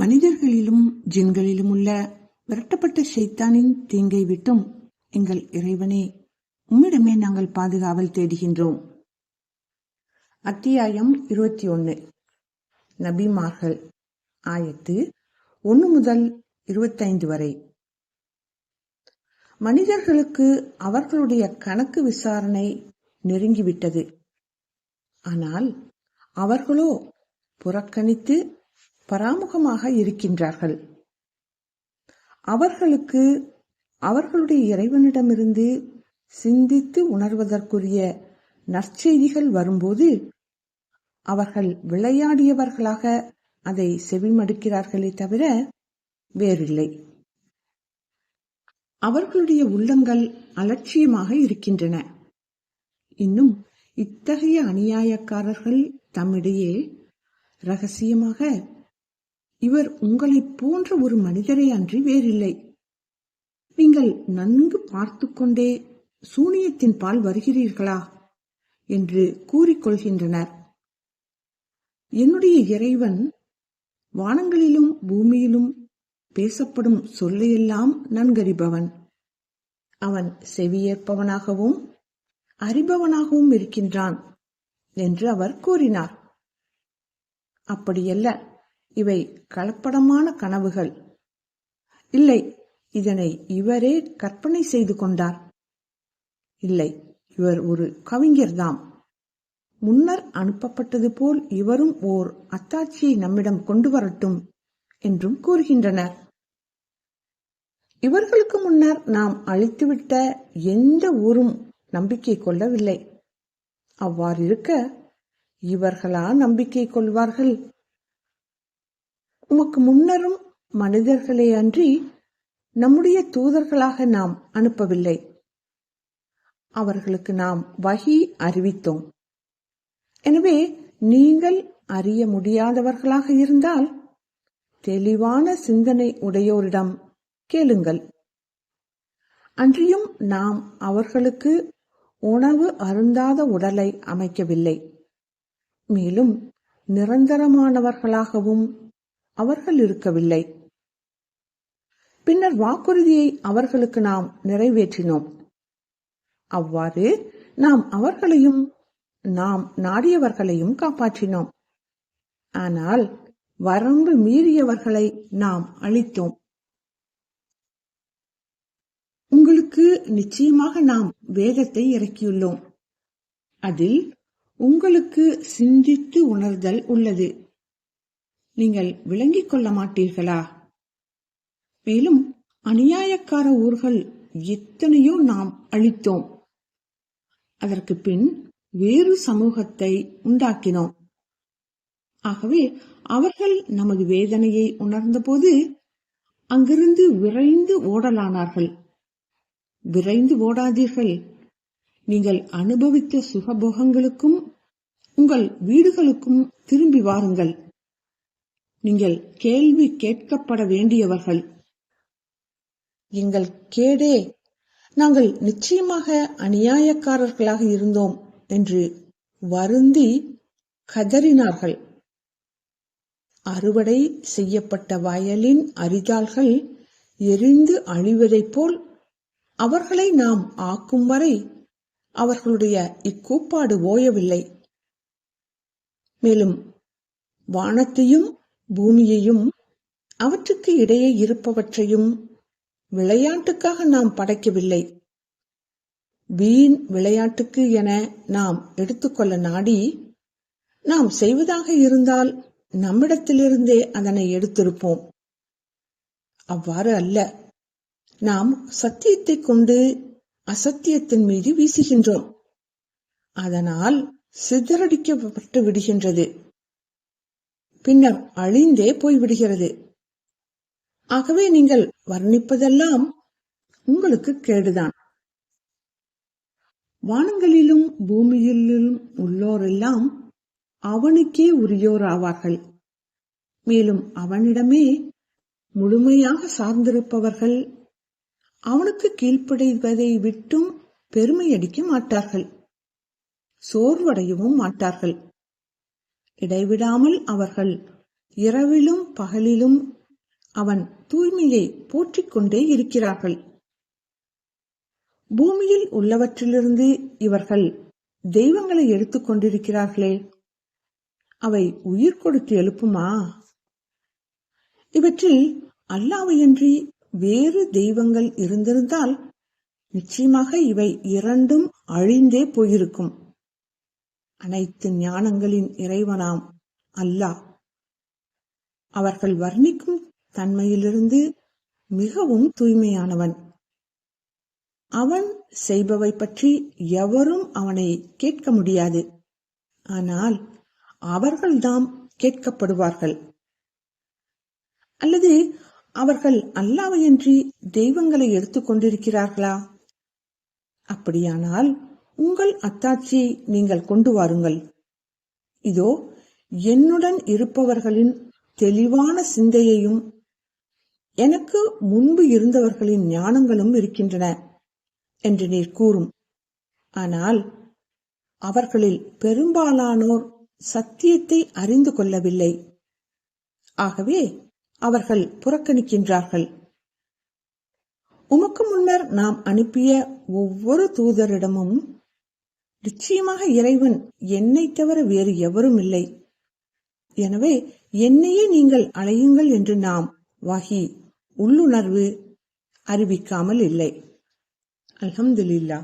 மனிதர்களிலும் ஜின்களிலும் உள்ள விரட்டப்பட்ட ஷைத்தானின் தீங்கை விட்டும் எங்கள் இறைவனே உம்மிடமே நாங்கள் பாதுகாவல் தேடுகின்றோம். அத்தியாயம் இருபத்தி ஒன்று நபிமார்கள். ஆயத்து ஒன்று முதல் இருபத்தைந்து வரை. மனிதர்களுக்கு அவர்களுடைய கணக்கு விசாரணை நெருங்கிவிட்டது. ஆனால் அவர்களோ புறக்கணித்து பராமுகமாக இருக்கின்றார்கள். அவர்களுக்கு அவர்களுடைய இறைவனிடமிருந்து சிந்தித்து உணர்வதற்குரிய நற்செய்திகள் வரும்போது அவர்கள் விளையாடியவர்களாக அதை செவிமடுக்கிறார்களே தவிர வேறில்லை. அவர்களுடைய உள்ளங்கள் அலட்சியமாக இருக்கின்றன. இன்னும் இத்தகைய அநியாயக்காரர்கள் தம்மிடையே ரகசியமாக இவர் உங்களைப் போன்ற ஒரு மனிதரை அன்றி வேறில்லை. நீங்கள் நன்கு பார்த்து கொண்டே சூனியத்தின் பால் வருகிறீர்களா? என்று கூறிக்கொள்கின்றனர் என்னுடைய இறைவன் வானங்களிலும் பூமியிலும் பேசப்படும் சொல்லையெல்லாம் நன்கறிபவன். அவன் செவியேற்பவனாகவும் அறிபவனாகவும் இருக்கின்றான் என்று அவர் கூறினார். அப்படியல்ல. இவை கலப்படமான கனவுகள். இல்லை இதனை இவரே கற்பனை செய்து கொண்டார். இல்லை இவர் ஒரு கவிஞர்தாம். முன்னர் அனுப்பப்பட்டது போல் இவரும் ஓர் அத்தாட்சியை நம்மிடம் கொண்டு வரட்டும் என்றும் கூறுகின்றனர். இவர்களுக்கு முன்னர் நாம் அழித்துவிட்ட எந்த ஊரும் நம்பிக்கை கொள்ளவில்லை. அவ்வாறு இருக்க இவர்களா நம்பிக்கை கொள்வார்கள்? உமக்கு முன்னரும் மனிதர்களே அன்றி நம்முடைய தூதர்களாக நாம் அனுப்பவில்லை. அவர்களுக்கு நாம் வகி அறிவித்தோம். எனவே நீங்கள் அறிய முடியாதவர்களாக இருந்தால் தெளிவான சிந்தனை உடையோரிடம் கேளுங்கள். அன்றியும் நாம் அவர்களுக்கு உணவு அருந்தாத உடலை அமைக்கவில்லை. மேலும் நிரந்தரமானவர்களாகவும் அவர்கள் இருக்கவில்லை. பின்னர் வாக்குறுதியை அவர்களுக்கு நாம் நிறைவேற்றினோம். அவ்வாறு நாம் அவர்களையும் நாம் நாடியவர்களையும் காப்பாற்றினோம். ஆனால் வரம்பு மீறியவர்களை நாம் அழித்தோம். உங்களுக்கு நிச்சயமாக நாம் வேதத்தை இறக்கியுள்ளோம். அதில் உங்களுக்கு சிந்தித்து உணர்தல் உள்ளது. நீங்கள் விளங்கிக் கொள்ள மாட்டீர்களா? மேலும் அநியாயக்கார ஊர்கள் எத்தனையோ நாம் அளித்தோம் அதற்கு பின் வேறு சமூகத்தை உண்டாக்கினோம். ஆகவே அவர்கள் நமது வேதனையை உணர்ந்தபோது அங்கிருந்து விரைந்து ஓடலானார்கள். விரைந்து ஓடாதீர்கள். நீங்கள் அனுபவித்த சுகபோகங்களுக்கும் உங்கள் வீடுகளுக்கும் திரும்பி வாருங்கள். நீங்கள் கேள்வி கேட்கப்பட வேண்டியவர்கள். எங்கள் கேடே நாங்கள் நிச்சயமாக அநியாயக்காரர்களாக இருந்தோம் என்று வருந்தி கதறினார்கள். அறுவடை செய்யப்பட்ட வயலின் அரிதாள்கள் எரிந்து அழிவதைப் போல் அவர்களை நாம் ஆக்கும் வரை அவர்களுடைய இக்கூப்பாடு ஓயவில்லை. மேலும் வானத்தையும் பூமியையும் அவற்றுக்கு இடையே இருப்பவற்றையும் விளையாட்டுக்காக நாம் படைக்கவில்லை. வீண் விளையாட்டுக்கு என நாம் எடுத்துக்கொள்ள நாடி நாம் செய்வதாக இருந்தால் நம்மிடத்திலிருந்தே அதனை எடுத்திருப்போம். அவ்வாறு அல்ல. நாம் சத்தியத்தை கொண்டு அசத்தியத்தின் மீது வீசுகின்றோம். அதனால் சிதறடிக்கப்பட்டு விடுகின்றது. பின்னர் அழிந்தே போய்விடுகிறது. ஆகவே நீங்கள் வர்ணிப்பதெல்லாம் உங்களுக்கு கேடுதான். வானங்களிலும் பூமியிலும் உள்ளோரெல்லாம் அவனுக்கே உரியோர் ஆவார்கள் மேலும் அவனிடமே முழுமையாக சார்ந்திருப்பவர்கள் அவனுக்கு கீழ்ப்படைவதை விட்டும் பெருமையடிக்க மாட்டார்கள். சோர்வடையவும் மாட்டார்கள். இடைவிடாமல் அவர்கள் இரவிலும் பகலிலும் அவன் தூய்மையை போற்றிக் கொண்டே இருக்கிறார்கள். பூமியில் உள்ளவற்றிலிருந்து இவர்கள் தெய்வங்களை எடுத்துக் கொண்டிருக்கிறார்களே அவை உயிர் கொடுத்து எழுப்புமா? இவற்றில் அல்லாவையன்றி வேறு தெய்வங்கள் இருந்திருந்தால் நிச்சயமாக இவை இரண்டும் அழிந்தே போயிருக்கும். அனைத்து ஞானங்களின் இறைவனாம் அல்லாஹ். அவர்கள் வர்ணிக்கும் தன்மையிலிருந்து மிகவும் தூய்மையானவன். அவன் செய்பவை பற்றி எவரும் அவனை கேட்க முடியாது. ஆனால் அவர்கள்தாம் கேட்கப்படுவார்கள். அல்லது அவர்கள் அல்லாவையன்றி தெய்வங்களை எடுத்துக் கொண்டிருக்கிறார்களா? அப்படியானால் உங்கள் அத்தாட்சியை நீங்கள் கொண்டு வாருங்கள். இதோ என்னுடன் இருப்பவர்களின் தெளிவான சிந்தையையும் எனக்கு முன்பு இருந்தவர்களின் ஞானங்களும் இருக்கின்றன என்று நீர் கூறும். ஆனால் அவர்களில் பெரும்பாலானோர் சத்தியத்தை அறிந்து கொள்ளவில்லை. ஆகவே அவர்கள் புறக்கணிக்கின்றார்கள். உமக்கு முன்னர் நாம் அனுப்பிய ஒவ்வொரு தூதரிடமும் நிச்சயமாக இறைவன் என்னை தவிர வேறு எவரும் இல்லை. எனவே என்னையே நீங்கள் அழையுங்கள் என்று நாம் வகி உள்ளுணர்வு அறிவிக்காமல் இல்லை. அலமதுல்லா